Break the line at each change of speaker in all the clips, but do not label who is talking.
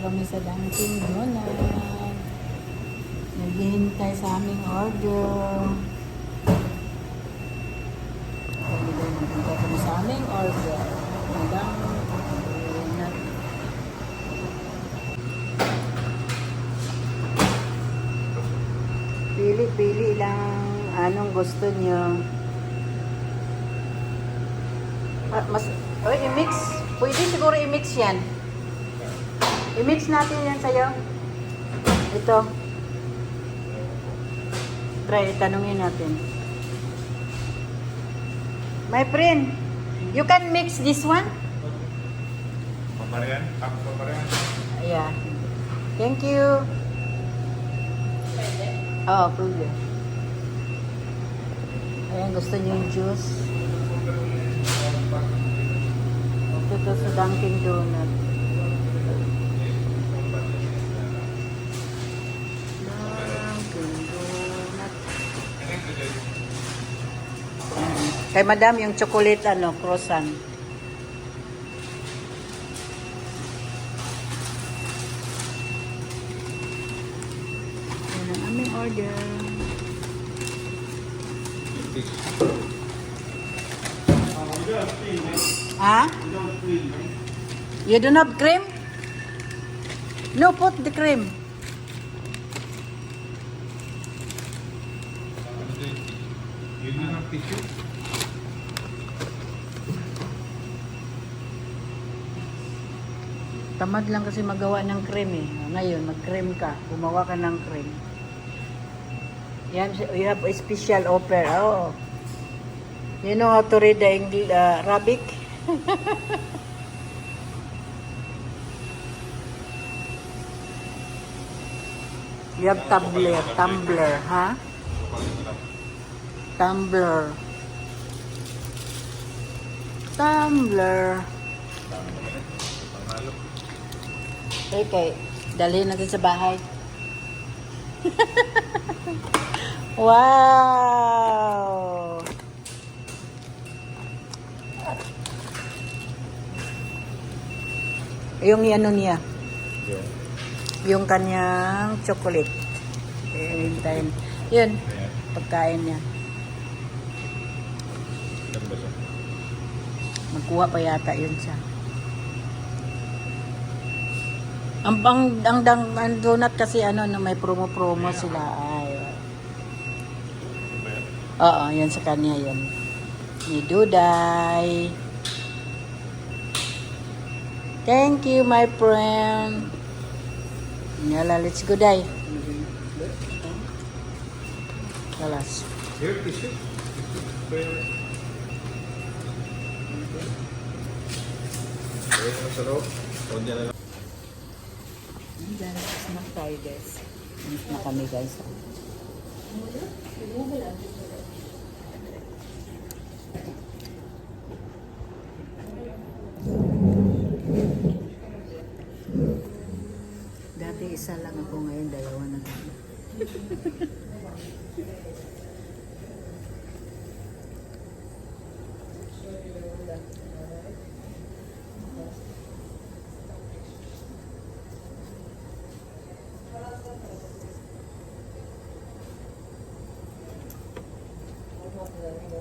kami sa Dunkin Donut. Naghihintay sa aming order. Naghihintay kami sa aming order. Donut. Pili-pili lang anong gusto nyo. Mas, oh, i-mix. Pwede siguro i-mix yan. I-mix natin yan sa'yo. Ito. Try, tanungin natin. My friend, you can mix this one?
Pamarian? Ako pamarian?
Yeah. Thank you. Oh, pwede. Ayan, gusto niyo yung juice. Ito sa Dunkin Donut. Kay madam, yung chocolate, ano, croissant. Yan ang aming order. Ha? You don't have cream? No, put the cream.
Yun na ang tissue.
Tamad lang kasi magawa ng cream eh. Ngayon, mag-cream ka. Gumawa ka ng cream. Yan, you have a special offer. Oh. You know how to read the English, uh, Arabic? you have tumbler, tumbler, ha? Tumbler. Tumbler.
Panalo.
Okay, dalhin natin sa bahay. wow! Yung ano niya,
Yung.
yung kanyang chocolate. Eh, hintayin. Yun, pagkain niya. Magkuha pa yata yun siya. Ang ang ang, ang, ang donut kasi ano na may promo-promo sila ay.
Ba yan?
Oo, yan sa kanya yun. Ni Duday. Thank you, my friend. Yala, let's go, Day. Kalas.
Here, tissue. Tissue. Where?
Tayo, guys. Snack na kami, guys. Dati isa lang ako ngayon, dalawa na kami. Ang sarap. Kita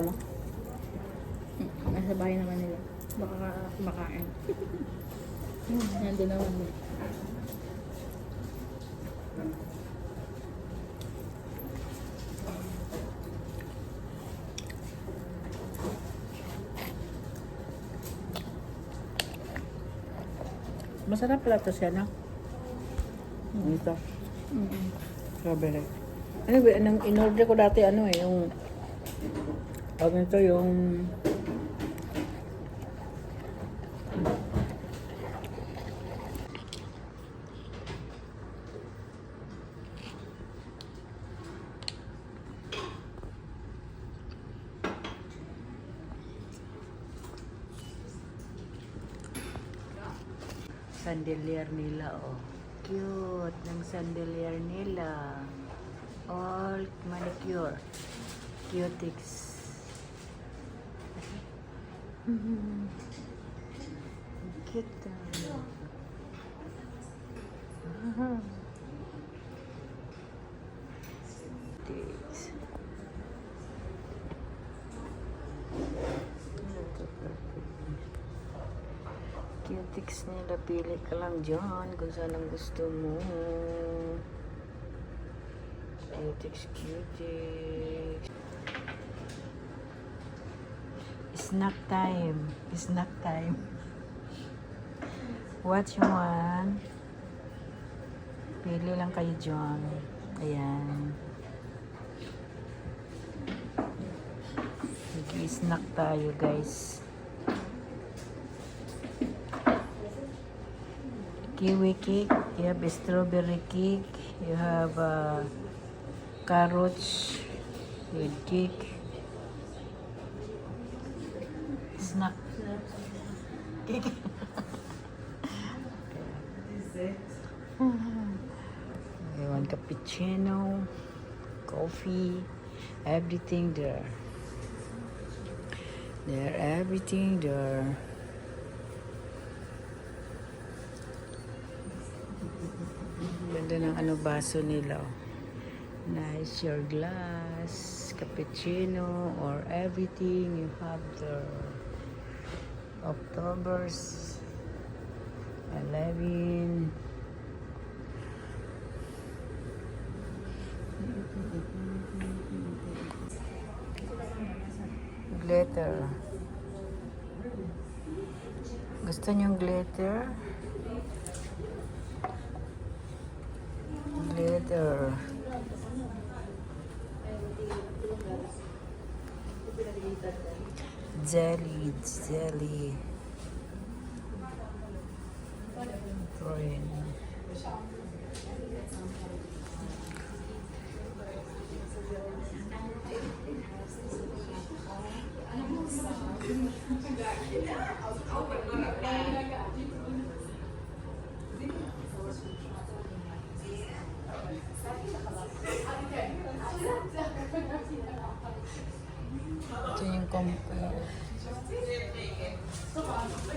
mo?
Nasa bahay naman nila. Baka kumakain. Nandun naman.
Masarap pala ito siya, no? Ito.
Mm-mm.
Strawberry. Anyway, anong in-order ko dati, ano eh, yung... Tawag nito yung... Chandelier nila, oh. Cute ng chandelier nila. All manicure. Cutics. Kita. This. Cutics nila, pili ka lang dyan kung saan ang gusto mo. Cutics, cutics. Snack time. Snack time. What you want? Pili lang kayo dyan. Ayan. Nag-snack tayo guys. Kiwi cake. You have strawberry cake. You have uh, carrots with cake. Snack. Cake. I want cappuccino, coffee, everything there. There, everything there. Ganda ng ano baso nila. oh. Nice your glass, cappuccino, or everything you have there. October's 11. Glitter. Gusto niyong glitter? Glitter. Jelly, jelly.